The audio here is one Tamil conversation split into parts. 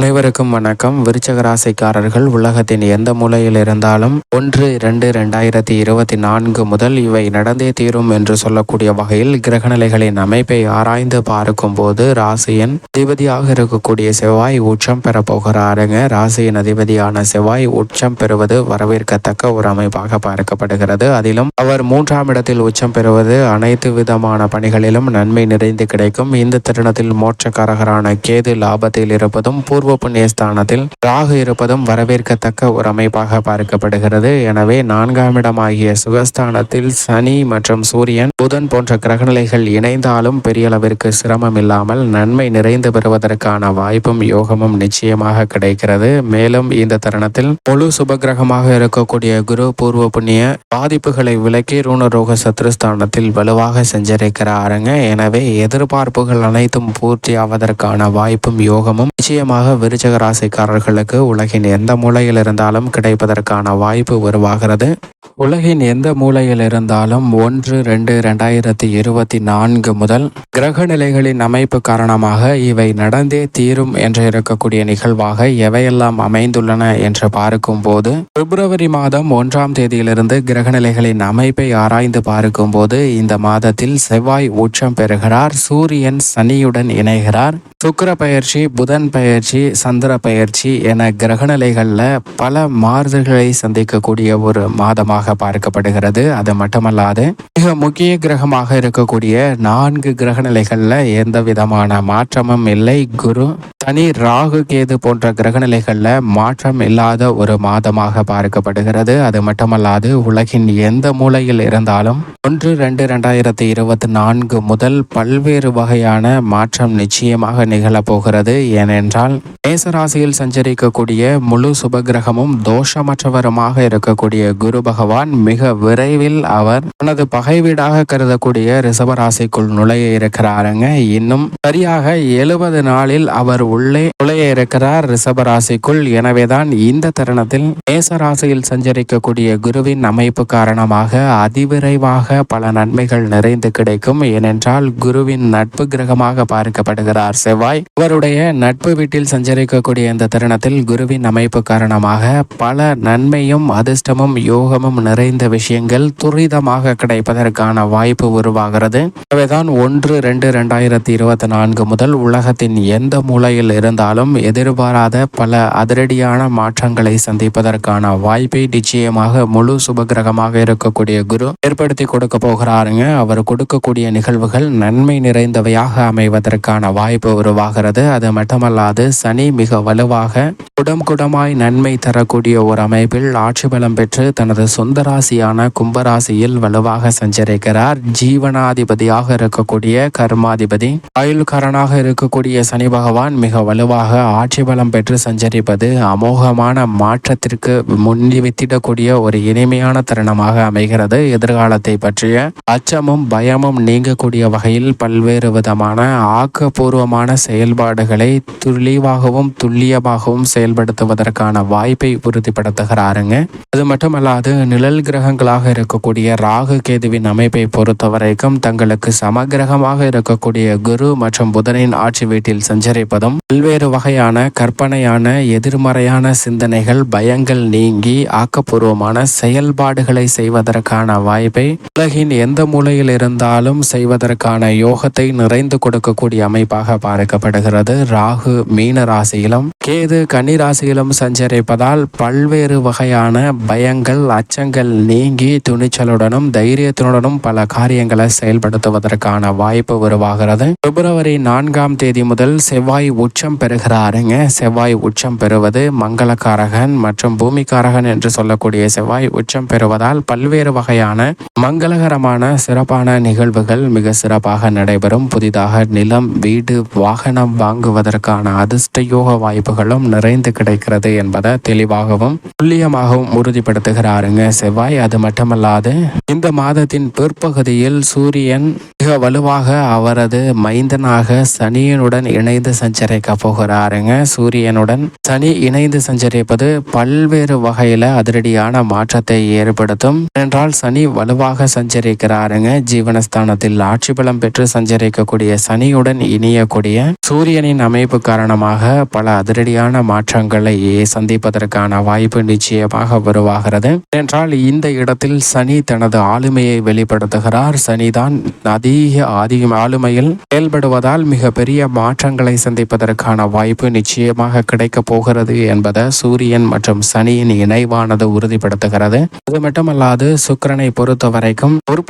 Me அனைவருக்கும் வணக்கம். விருச்சக ராசிக்காரர்கள் உலகத்தின் எந்த மூலையில் இருந்தாலும் ஒன்று இரண்டு ரெண்டாயிரத்தி இருபத்தி நான்கு முதல் இவை நடந்தே தீரும் என்று சொல்லக்கூடிய வகையில் கிரகநிலைகளின் அமைப்பை ஆராய்ந்து பார்க்கும் போது ராசியின் அதிபதியாக இருக்கக்கூடிய செவ்வாய் உச்சம் பெற போகிறாருங்க. ராசியின் அதிபதியான செவ்வாய் உச்சம் பெறுவது வரவேற்கத்தக்க ஒரு அமைப்பாக பார்க்கப்படுகிறது. அதிலும் அவர் மூன்றாம் இடத்தில் உச்சம் பெறுவது அனைத்து விதமான பணிகளிலும் நன்மை நிறைந்து கிடைக்கும். இந்த தருணத்தில் மோட்சக்காரகரான கேது லாபத்தில் இருப்பதும் பூர்வ புண்ணியஸ்தானத்தில் ராகு இருப்பதும் வரவேற்கத்தக்க ஒரு அமைப்பாக பார்க்கப்படுகிறது. எனவே நான்காம் இடமாகிய சுகஸ்தானத்தில் சனி மற்றும் சூரியன் புதன் போன்ற கிரகநிலைகள் இணைந்தாலும் பெரிய அளவிற்கு சிரமம் இல்லாமல் நன்மை நிறைந்து பெறுவதற்கான வாய்ப்பும் யோகமும் நிச்சயமாக கிடைக்கிறது. மேலும் இந்த தருணத்தில் முழு சுபகிரகமாக இருக்கக்கூடிய குரு பூர்வ புண்ணிய பாதிப்புகளை விலக்கி ரூணரோக சத்ருஸ்தானத்தில் வலுவாக செஞ்சிருக்கிறாருங்க. எனவே எதிர்பார்ப்புகள் அனைத்தும் பூர்த்தியாவதற்கான வாய்ப்பும் யோகமும் நிச்சயமாக விருச்சக ராசிக்காரர்களுக்கு உலகின் எந்த மூலையில் இருந்தாலும் கிடைப்பதற்கான வாய்ப்பு உருவாகிறது. உலகின் எந்த மூலையில் இருந்தாலும் ஒன்று ரெண்டு ரெண்டாயிரத்தி இருபத்தி நான்கு முதல் கிரக நிலைகளின் அமைப்பு காரணமாக இவை நடந்தே தீரும் என்று இருக்கக்கூடிய நிகழ்வாக எவையெல்லாம் அமைந்துள்ளன என்று பார்க்கும் போது பிப்ரவரி மாதம் ஒன்றாம் தேதியிலிருந்து கிரக நிலைகளின் அமைப்பை ஆராய்ந்து பார்க்கும் போது இந்த மாதத்தில் செவ்வாய் உச்சம் பெறுகிறார் சூரியன் சனியுடன் இணைகிறார். சுக்கர பயிற்சி புதன் பயிற்சி சந்திர பயிற்சி என கிரகநிலைகளில் பல மாறுதல்களை சந்திக்கக்கூடிய ஒரு மாதம் கிரகமாக பார்க்கப்படுகிறது. அது மட்டுமல்லாது மிக முக்கிய கிரகமாக இருக்கக்கூடிய நான்கு கிரகநிலைகளில் எந்த விதமான மாற்றமும் இல்லை. குரு தனி ராகு கேது போன்ற கிரகநிலைகளில் மாற்றம் இல்லாத ஒரு மாதமாக பார்க்கப்படுகிறது. அது மட்டுமல்லாது உலகின் எந்த மூலையில் இருந்தாலும் ஒன்று ரெண்டு ரெண்டாயிரத்தி இருபத்தி நான்கு முதல் பல்வேறு வகையான மாற்றம் நிச்சயமாக நிகழப்போகிறது. ஏனென்றால் மேசராசியில் சஞ்சரிக்கக்கூடிய முழு சுபகிரகமும் தோஷமற்றவருமாக இருக்கக்கூடிய குரு பகவான் மிக விரைவில் அவர் தனது பகை வீடாக கருதக்கூடிய ரிசவராசிக்குள் நுழைய இருக்கிறாருங்க. இன்னும் சரியாக எழுபது நாளில் அவர் உள்ளே நுழைய இருக்கிறார் ரிசபராசிக்குள் எனவேதான் இந்த தருணத்தில் மேசராசியில் சஞ்சரிக்கக்கூடிய குருவின் அமைப்பு காரணமாக அதிவிரைவாக பல நன்மைகள் நிறைந்து கிடைக்கும். ஏனென்றால் குருவின் நட்பு கிரகமாக பார்க்கப்படுகிறார் செவ்வாய். அவருடைய நட்பு வீட்டில் சஞ்சரிக்கக்கூடிய இந்த தருணத்தில் குருவின் அமைப்பு காரணமாக பல நன்மையும் அதிர்ஷ்டமும் யோகமும் நிறைந்த விஷயங்கள் துரிதமாக கிடைப்பதற்கான வாய்ப்பு உருவாகிறது. எனவேதான் ஒன்று ரெண்டு ரெண்டாயிரத்தி இருபத்தி நான்கு முதல் உலகத்தின் எந்த மூலையில் இருந்தாலும் எதிர்பாராத பல அதிரடியான மாற்றங்களை சந்திப்பதற்கான வாய்ப்பை நிச்சயமாக முழு சுபகிரகமாக இருக்கக்கூடிய குரு ஏற்படுத்தி கொடுக்க போகிறாருங்க. அவர் கொடுக்கக்கூடிய நிகழ்வுகள் நன்மை நிறைந்தவையாக அமைவதற்கான வாய்ப்பு உருவாகிறது. அது மட்டுமல்லாது சனி மிக வலுவாக குடம் குடமாய் நன்மை தரக்கூடிய ஒரு அமைப்பில் ஆட்சி பலம் பெற்று தனது சொந்த ராசியான கும்பராசியில் வலுவாக சஞ்சரிக்கிறார். ஜீவனாதிபதியாக இருக்கக்கூடிய கர்மாதிபதி. ஆயுள்காரனாக இருக்கக்கூடிய சனி பகவான் மிக வலுவாக ஆட்சி பலம் பெற்று சஞ்சரிப்பது அமோகமான மாற்றத்திற்கு முன்னிவித்திடக்கூடிய ஒரு இனிமையான தருணமாக அமைகிறது. எதிர்காலத்தை பற்றிய அச்சமும் பயமும் நீங்கக்கூடிய வகையில் பல்வேறு விதமான ஆக்கப்பூர்வமான செயல்பாடுகளை துளிவாகவும் துல்லியமாகவும் செயல்படுத்துவதற்கான வாய்ப்பை உறுதிப்படுத்துகிறாருங்க. அது மட்டுமல்லாது நிழல் கிரகங்களாக இருக்கக்கூடிய ராகு கேதுவின் அமைப்பை பொறுத்தவரைக்கும் தங்களுக்கு சமகிரகமாக இருக்கக்கூடிய குரு மற்றும் புதனின் ஆட்சி வீட்டில் சஞ்சரிப்பதும் பல்வேறு வகையான கற்பனையான எதிர்மறையான சிந்தனைகள் பயங்கள் நீங்கி ஆக்கப்பூர்வமான செயல்பாடுகளை செய்வதற்கான வாய்ப்பை உலகின் எந்த மூலையில் இருந்தாலும் செய்வதற்கான யோகத்தை நிறைந்து கொடுக்கக்கூடிய அமைப்பாக பார்க்கப்படுகிறது. ராகு மீன ராசியிலும் கேது கன்னி ராசியிலும் சஞ்சரிப்பதால் பல்வேறு வகையான பயங்கள் அச்ச அச்சங்கள் நீங்கி துணிச்சலுடனும் தைரியத்துடனும் பல காரியங்களை செயல்படுத்துவதற்கான வாய்ப்பு உருவாகிறது. பிப்ரவரி நான்காம் தேதி முதல் செவ்வாய் உச்சம் பெறுகிறாருங்க. செவ்வாய் உச்சம் பெறுவது மங்களக்காரகன் மற்றும் பூமிக்காரகன் என்று சொல்லக்கூடிய செவ்வாய் உச்சம் பெறுவதால் பல்வேறு வகையான மங்களகரமான சிறப்பான நிகழ்வுகள் மிக சிறப்பாக நடைபெறும். புதிதாக நிலம் வீடு வாகனம் வாங்குவதற்கான அதிர்ஷ்ட யோக வாய்ப்புகளும் நிறைந்து கிடைக்கிறது என்பதை தெளிவாகவும் துல்லியமாகவும் உறுதிப்படுத்துகிறாருங்க. செவ்வாய் அது மட்டுமல்லாது இந்த மாதத்தின் பிற்பகுதியில் சூரியன் மிக வலுவாக அவரது மைந்தனாக சனியனுடன் இணைந்து சஞ்சரிக்க போகிறாருங்க. சூரியனுடன் சனி இணைந்து சஞ்சரிப்பது பல்வேறு வகையில அதிரடியான மாற்றத்தை ஏற்படுத்தும். என்றால் சனி வலுவாக சஞ்சரிக்கிறாருங்க. ஜீவனஸ்தானத்தில் ஆட்சி பலம் பெற்று சஞ்சரிக்கக்கூடிய சனியுடன் இணையக்கூடிய சூரியனின் அமைப்பு காரணமாக பல அதிரடியான மாற்றங்களை சந்திப்பதற்கான வாய்ப்பு நிச்சயமாக உருவாகிறது. என்றால் இந்த இடத்தில் சனி தனது ஆளுமையை வெளிப்படுத்துகிறார். சனிதான் அதிக அதிக ஆளுமையில் செயல்படுவதால் மிக பெரிய மாற்றங்களை சந்திப்பதற்கான வாய்ப்பு நிச்சயமாக கிடைக்கப் போகிறது என்பதை சூரியன் மற்றும் சனியின் இணைவானது உறுதிப்படுத்துகிறது. அது மட்டுமல்லாது சுக்கரனை பொறுத்த வரைக்கும் ஒரு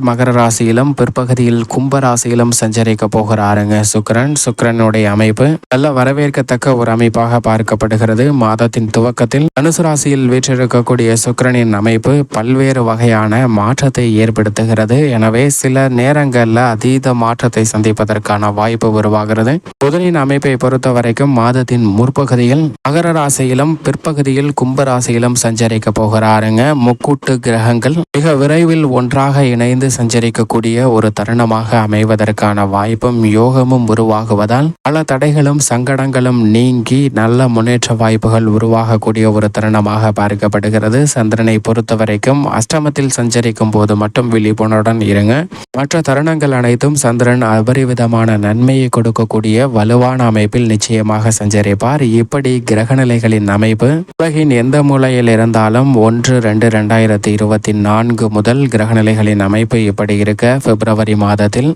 மகர ராசியிலும் பிற்பகுதியில் கும்ப ராசியிலும் சஞ்சரிக்க போகிறாருங்க சுக்கரன். சுக்கிரனுடைய அமைப்பு நல்ல வரவேற்கத்தக்க ஒரு அமைப்பாக பார்க்கப்படுகிறது. மாதத்தின் துவக்கத்தில் தனுசு ராசியில் வீற்றிருக்கக்கூடிய சுக்கரனின் அமைப்பு பல்வேறு வகையான மாற்றத்தை ஏற்படுத்துகிறது. எனவே சில நேரங்களில் அதீத மாற்றத்தை சந்திப்பதற்கான வாய்ப்பு உருவாகிறது. புதனின் அமைப்பை பொறுத்த வரைக்கும் மாதத்தின் முற்பகுதியில் மகர ராசியிலும் பிற்பகுதியில் கும்பராசியிலும் சஞ்சரிக்க போகிறாருங்க. முக்கூட்டு கிரகங்கள் மிக விரைவில் ஒன்றாக இணைந்து சஞ்சரிக்கக்கூடிய ஒரு தருணமாக அமைவதற்கான வாய்ப்பும் யோகமும் உருவாகுவதால் பல தடைகளும் சங்கடங்களும் நீங்கி நல்ல முன்னேற்ற வாய்ப்புகள் உருவாகக்கூடிய ஒரு தருணமாக பார்க்கப்படுகிறது. சந்திரனை பொறுத்த வரைக்கும் அஷ்டமத்தில் சஞ்சரிக்கும் போது மட்டும் விழிப்புணர்வுடன் இருங்க. மற்ற தருணங்கள் அனைத்தும் சந்திரன் அபரிவிதமான நன்மையை கொடுக்கக்கூடிய வலுவான அமைப்பில் நிச்சயமாக சஞ்சரிப்பார். இப்படி கிரகநிலைகளின் அமைப்பு உலகின் எந்த மூலையில் இருந்தாலும் ஒன்று ரெண்டு ரெண்டாயிரத்தி இருபத்தி நான்கு முதல் கிரகநிலைகளின் அமைப்பு இப்படி இருக்க பிப்ரவரி மாதத்தில்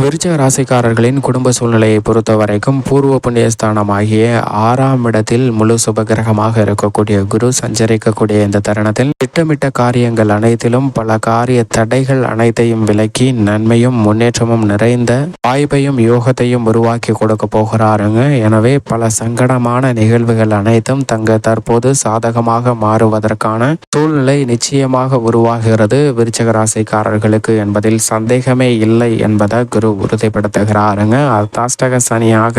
விருச்சக ராசிக்காரர்களின் குடும்ப சூழ்நிலையை பொறுத்த வரைக்கும் பூர்வ புண்ணியஸ்தானம் ஆகிய ஆறாம் இடத்தில் முழு சுபகிரகமாக இருக்கக்கூடிய குரு சஞ்சரிக்கக்கூடிய இந்த தருணத்தில் திட்டமிட்ட காரியங்கள் அனைத்திலும் பல காரிய தடைகள் அனைத்தையும் விலக்கி நன்மையும் முன்னேற்றமும் நிறைந்த வாய்ப்பையும் யோகத்தையும் உருவாக்கி கொடுக்க போகிறாருங்க. எனவே பல சங்கடமான நிகழ்வுகள் அனைத்தும் தங்க தற்போது சாதகமாக மாறுவதற்கான சூழ்நிலை நிச்சயமாக உருவாகிறது. விருச்சக ராசிக்காரர்களுக்கு என்பதில் சந்தேகமே இல்லை என்பதை குரு உறுதிப்படுத்துகிறாருங்க. அர்த்தாஷ்டக சனியாக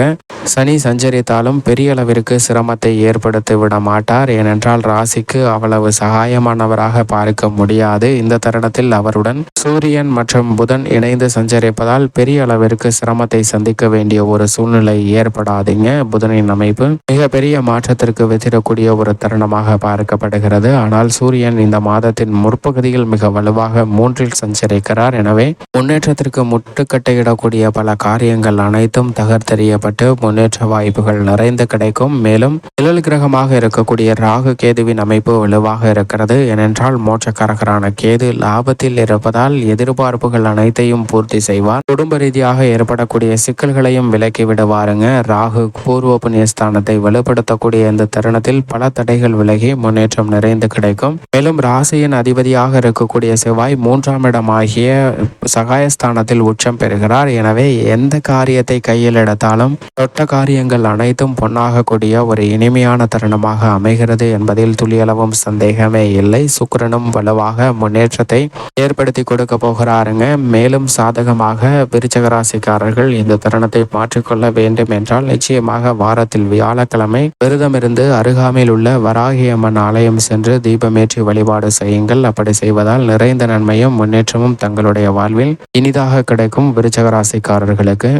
சனி சஞ்சரித்தாலும் பெரிய அளவிற்கு சிரமத்தை ஏற்படுத்தி விட மாட்டார். ஏனென்றால் ராசிக்கு அவ்வளவு சகாயமானவராக பார்க்க முடியாது. இந்த தருணத்தில் அவருடன் சூரியன் மற்றும் புதன் இணைந்து சஞ்சரிப்பதால் பெரிய அளவிற்கு சிரமத்தை சந்திக்க வேண்டிய ஒரு சூழ்நிலை ஏற்படாதீங்க. புதனின் அமைப்பு மிகப்பெரிய மாற்றத்திற்கு வெத்திடக்கூடிய ஒரு தருணமாக பார்க்கப்படுகிறது. ஆனால் சூரியன் இந்த மாதத்தின் முற்பகுதியில் மிக வலுவாக மூன்றில் சஞ்சரிக்கிறார். எனவே முன்னேற்றத்திற்கு முட்டுக்கட்டை முட்டையிடக்கூடிய பல காரியங்கள் அனைத்தும் தகர்த்தெறியப்பட்டு முன்னேற்ற வாய்ப்புகள் நிறைந்து கிடைக்கும். மேலும் நிழல் கிரகமாக இருக்கக்கூடிய ராகு கேதுவின் அமைப்பு வலுவாக இருக்கிறது. ஏனென்றால் மோட்சக்காரகரான கேது லாபத்தில் இருப்பதால் எதிர்பார்ப்புகள் அனைத்தையும் பூர்த்தி செய்வார். குடும்ப ரீதியாக ஏற்படக்கூடிய சிக்கல்களையும் விலக்கி விடுவாருங்க. ராகு பூர்வ புண்ணியஸ்தானத்தை வலுப்படுத்தக்கூடிய இந்த தருணத்தில் பல தடைகள் விலகி முன்னேற்றம் நிறைந்து கிடைக்கும். மேலும் ராசியின் அதிபதியாக இருக்கக்கூடிய செவ்வாய் மூன்றாம் இடமாகிய சகாயஸ்தானத்தில் உச்சம் பெற வருகிறார் எனவே எந்த காரியத்தை கையில் எடுத்தாலும் தொட்ட காரியங்கள் அனைத்தும் பொன்னாகக்கூடிய ஒரு இனிமையான தருணமாக அமைகிறது என்பதில் துளியளவும் சந்தேகமே இல்லை. சுக்கரனும் வலுவாக முன்னேற்றத்தை ஏற்படுத்தி கொடுக்க போகிறாருங்க. மேலும் சாதகமாக விருச்சகராசிக்காரர்கள் இந்த தருணத்தை மாற்றிக்கொள்ள வேண்டும் என்றால் நிச்சயமாக வாரத்தில் வியாழக்கிழமை விரதமிருந்து அருகாமையில் உள்ள வராகியம்மன் ஆலயம் சென்று தீபமேற்றி வழிபாடு செய்யுங்கள். அப்படி செய்வதால் நிறைந்த நன்மையும் முன்னேற்றமும் தங்களுடைய வாழ்வில் இனிதாக கிடைக்கும். விருச்சக ராசிக்காரர்களுக்கு